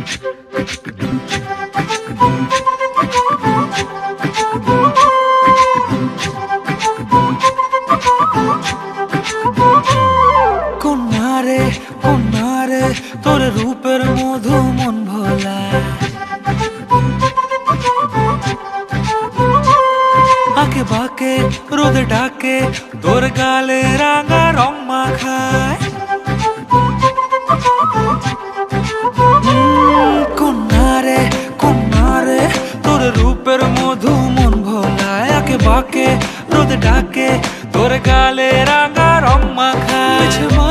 gooch, gooch, gooch, gooch. ডাকে তোর গালে রাঙা রং মাখায়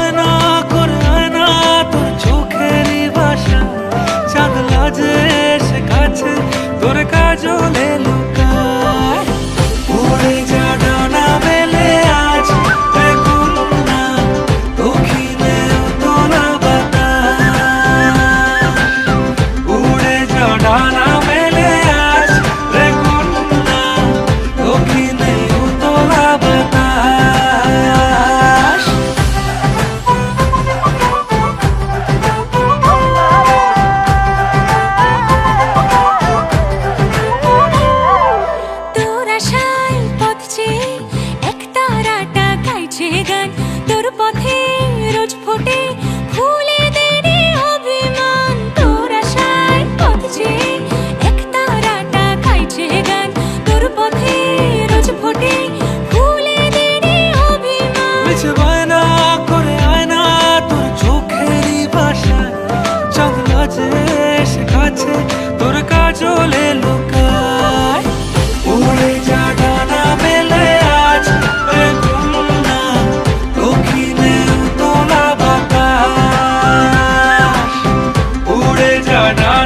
Jana.